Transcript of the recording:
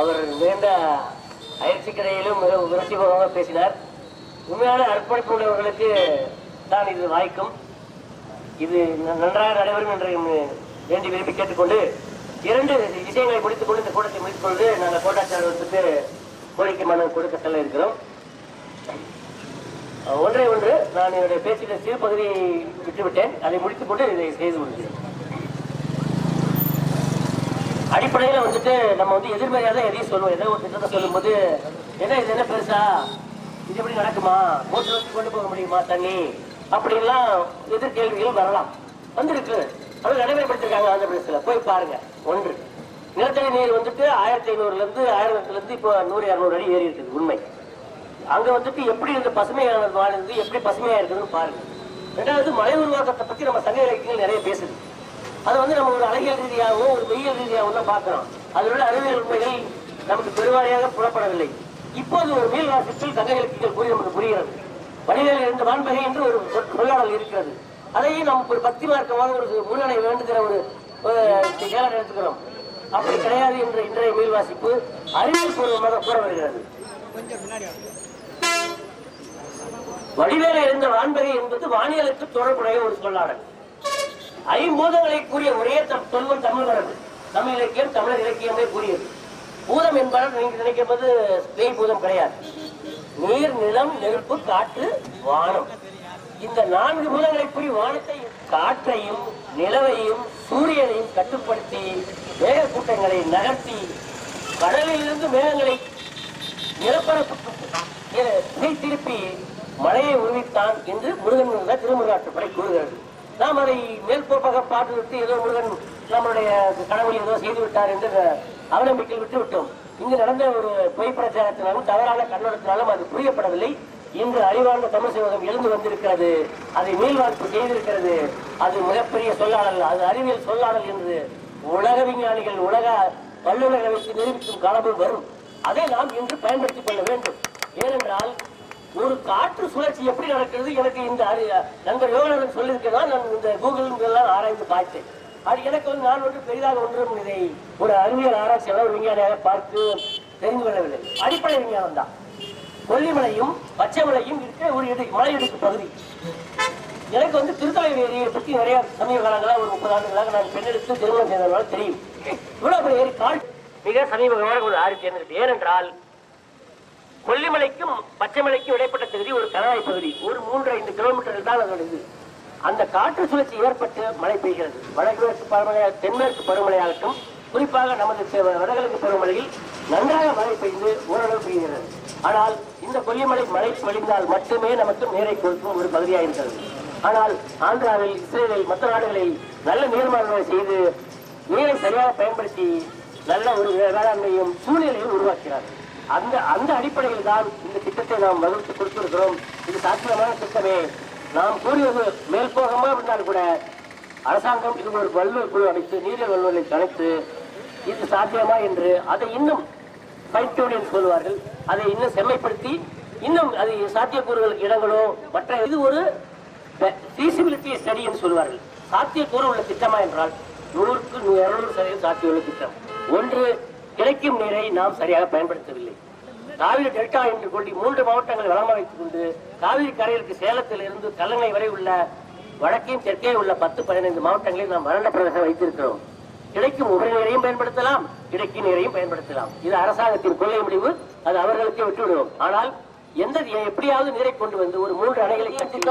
அவர் மிகுந்த அயற்சிக்கடையிலும் மிக உணர்ச்சிபூர்வமாக பேசினார். உண்மையான அர்ப்பணிப்பு உள்ளவர்களுக்கு தான் இது வாய்க்கும். இது நன்றாக நடைபெறும் என்று வேண்டி விரும்பி கேட்டுக்கொண்டு இரண்டு விஷயங்களை முடித்துக்கொண்டு இந்த கூட்டத்தை முடித்துக்கொண்டு நாங்கள் கோட்டாட்சியாளர்களுக்கு கோரிக்கை மனு கொடுக்க செல்ல இருக்கிறோம். ஒன்றே ஒன்று நான் என்னுடைய பேச்சில் சிறு பகுதியை விட்டுவிட்டேன். அதை முடித்துக்கொண்டு இதை செய்து முடிக்கிறேன் அடிப்படையில் வந்துட்டு நம்ம வந்து எதிர்மறையாக தான் எதையும் சொல்லுவோம். ஏதோ ஒரு திட்டத்தை சொல்லும்போது என்ன இது என்ன பெருசா? இது எப்படி நடக்குமா? மோட்டர் வச்சு கொண்டு போக முடியுமா தண்ணி? அப்படின்லாம் எதிர்கேள்விகள் வரலாம். வந்திருக்கு. அது நடைமுறைப்படுத்திருக்காங்க ஆந்திர பிரதேசத்தில் போய் பாருங்க. ஒன்று. நிலத்தடி நீர் வந்துட்டு ஆயிரத்தி ஐநூறுல இருந்து ஆயிரத்துல இருந்து இப்போ நூறு இரநூறு அடி ஏறி இருக்குது. உண்மை. அங்க வந்துட்டு எப்படி இந்த பசுமையானது வாழ்ந்து எப்படி பசுமையாக இருக்குதுன்னு பாருங்க. ரெண்டாவது மலை உருவாக்கத்தை பத்தி நம்ம சங்க இலக்கியங்கள் நிறைய பேசுது. அது வந்து நம்ம ஒரு அழகியல் ரீதியாகவும் ஒரு மெய்யல் ரீதியாகவும் தான் பார்க்கிறோம். அதில் உள்ள அறிவியல் உண்மைகள் நமக்கு பெருவாரியாக புலப்படவில்லை. இப்போது ஒரு மீள் வாசிப்பில் சங்க இலக்கியங்கள் கூறி நமக்கு புரிகிறது. வடிவேல் இருந்த வான்பகை என்று ஒரு சொல்- சொல்லாடல் இருக்கிறது. அதையும் நமக்கு ஒரு பக்தி மார்க்கமாக ஒரு முன்னணி வேண்டுகிற ஒரு ஒரு எடுத்துக்கிறோம். அப்படி கிடையாது என்ற இன்றைய மீள் வாசிப்பு அறிவியல் பூர்வமாக கூற வருகிறது. வடிவேல இருந்த வான்பகை என்பது வானியலுக்கு தொடர்புடைய ஒரு சொல்லாடல். ஐம்பூதங்களை கூறிய ஒரே த- தமிழ் மரபு தமிழ் இலக்கியம் தமிழர் இலக்கியமே கூறியது. பூதம் என்பதால் நீங்கள் நினைக்கப்பது பேய் பூதம் கிடையாது. நீர் நிலம் நெருப்பு காற்று வானம். இந்த நான்கு பூதங்களை கூறி வானத்தை காற்றையும் நிலவையும் சூரியனையும் கட்டுப்படுத்தி மேகக்கூட்டங்களை நகர்த்தி கடலிலிருந்து மேகங்களை நிலப்பரப்பு திருப்பி மழையை உருவித்தான் என்று முருகன் திருமுருகாற்றுப்படை கூறுகிறது. நாம் அதை மேற்போப்பாக பார்த்து விட்டு ஏதோ முருகன் நம்மளுடைய கடவுள் ஏதோ செய்து விட்டார் என்று அவநம்பிக்கையில் விட்டு விட்டோம் இங்கு நடந்த ஒரு பொய் பிரச்சாரத்தினாலும் தவறான கண்ணோடத்தினாலும் அது புரியப்படவில்லை. இன்று அறிவார்ந்த தமிழ் சமூகம் எழுந்து வந்திருக்கிறது. அதை மீள்வாழ்ப்பு செய்திருக்கிறது. அது மிகப்பெரிய சொல்லாடல் அது அறிவியல் சொல்லாடல் என்று உலக விஞ்ஞானிகள் உலக வல்லுநர்களை வைத்து நிரூபிக்கும் காலமும் வரும். அதை நாம் இன்று பயன்படுத்திக் கொள்ள வேண்டும். ஏனென்றால் ஒரு காற்று சுழற்சி எப்படி நடக்கிறது? எனக்கு இந்த அறி- நண்பர் யோகநாதன் சொல்லியிருக்கேன் நான் இந்த கூகுள் எல்லாம் ஆராய்ந்து பார்த்தேன். அது எனக்கு வந்து நான் ஒன்று பெரிதாக ஒன்றும் இதை ஒரு அறிவியல் ஆராய்ச்சியாளர் ஒரு விஞ்ஞானியாக பார்த்து தெரிந்து கொள்ளவில்லை. அடிப்படை விஞ்ஞானம் தான். கொல்லிமலையும் பச்சை மலையும் இருக்கிற ஒரு இடு மலையிடுக்கு பகுதி. எனக்கு வந்து திருத்தலைவர் ஏரியை பற்றி நிறைய சமீப காலங்களாக ஒரு முப்பது ஆண்டுகளாக நான் பெண்ணெடுத்து திருமணம் செய்தவர்களால் தெரியும். இவ்வளவு ஏரி கால் மிக சமீபமான ஒரு ஆறு தேர்ந்தெடுப்பு ஏனென்றால் கொல்லிமலைக்கும் பச்சைமலைக்கும் இடைப்பட்ட பகுதி ஒரு கணவாய் பகுதி. ஒரு மூன்று ஐந்து கிலோமீட்டர்கள் தான் அதோட இது அந்த காற்று சுழற்சி ஏற்பட்டு மழை பெய்கிறது. வடகிழக்கு பருவமழை தென்மேற்கு பருவமழையாகட்டும் குறிப்பாக நமது வடகிழக்கு பருவமழையில் நன்றாக மழை பெய்து ஓரளவு பெய்கிறது. ஆனால் இந்த கொல்லிமலை மழை பொழிந்தால் மட்டுமே நமக்கு நீரை கொடுக்கும் ஒரு பகுதியாக இருக்கிறது. ஆனால் ஆந்திராவில் இஸ்ரேலில் மற்ற நாடுகளில் நல்ல நீர்மான்மை செய்து நீரை சரியாக பயன்படுத்தி நல்ல ஒரு வேளாண்மையும் சூழ்நிலையும் உருவாக்கிறார்கள். அந்த அந்த அடிப்படையில் தான் இந்த திட்டத்தை நாம் வகுத்து கொடுத்திருக்கிறோம். இது சாத்தியமான திட்டமே. நாம் கூறியது மேல்போகமா இருந்தால் கூட அரசாங்கம் இது ஒரு வல்லுநர் குழு அமைத்து நீரியல் வல்லுநரை கலைத்து இது சாத்தியமா என்று அதை இன்னும் ஃபைன் சொல்லுவார்கள் அதை இன்னும் செம்மைப்படுத்தி இன்னும் அது சாத்தியக்கூறுகளுக்கு இடங்களோ மற்ற இது ஒரு ஃபீசிபிலிட்டி ஸ்டடி என்று சொல்வார்கள். சாத்தியக்கூறு உள்ள திட்டமா என்றால் நூறுக்கு இரநூறு இருநூறு சதவீதம் சாத்தியமுள்ள திட்டம். ஒன்று கிடைக்கும் நீரை நாம் சரியாக பயன்படுத்தவில்லை. காவிரி டெல்டா என்று கொண்டு மூன்று மாவட்டங்கள் வளமாக வைத்துக் கொண்டு காவிரி கரையிற்கு சேலத்தில் இருந்து கல்லணை வரை உள்ள வடக்கையும் தெற்கே உள்ள பத்து பதினைந்து மாவட்டங்களில் நாம் வறண்ட பிரதேசம் வைத்திருக்கிறோம். கிடைக்கும் உபரி நீரையும் பயன்படுத்தலாம் கிடைக்கும் நீரையும் பயன்படுத்தலாம். இது அரசாங்கத்தின் கொள்கை முடிவு அது அவர்களுக்கே விட்டுவிடுவோம். ஆனால் எந்த எப்படியாவது நீரை கொண்டு வந்து ஒரு மூன்று அணைகளை கட்டி